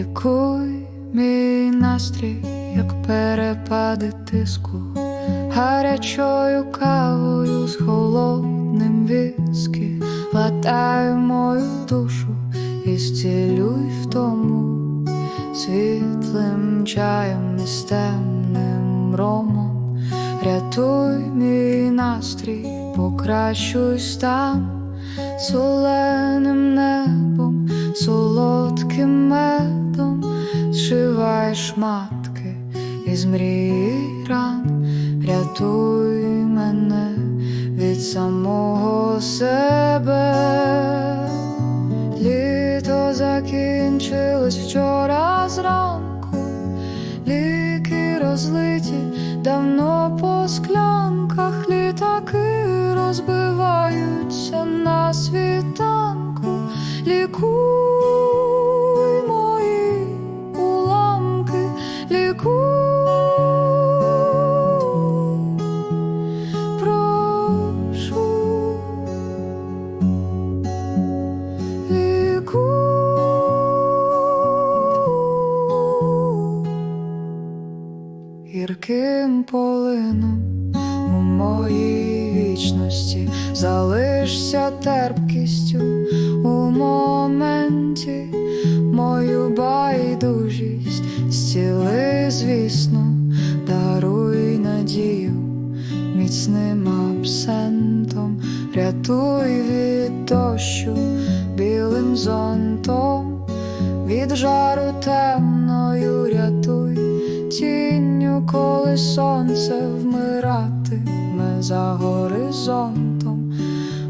Лікуй мій настрій, як перепади тиску, гарячою кавою з холодним віскі, латай мою душу і зцілюй в тому світлим чаєм і з темним ромом. Рятуй мій настрій, покращуй стан соленим небом, солодким шматки із мрії ран, рятуй мене від самого себе. Літо закінчилось вчора зранку, ліки розлиті давно по склянках, літаки розбиваються на світанку, лікуй гірким полином у моїй вічності. Залишся терпкістю у моменті, мою байдужість зціли, звісно, даруй надію міцним абсентом, рятуй від дощу білим зонтом, від жару темною рятуй коли сонце вмиратиме за горизонтом,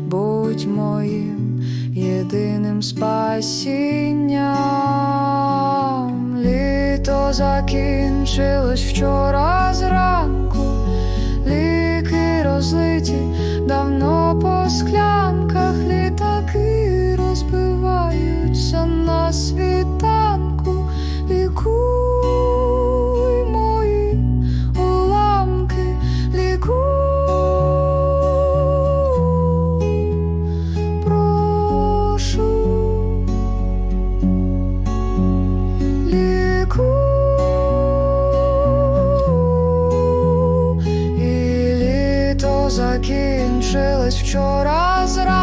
будь моїм єдиним спасінням. Літо закінчилось вчора зранку, закінчилось вчора зранку,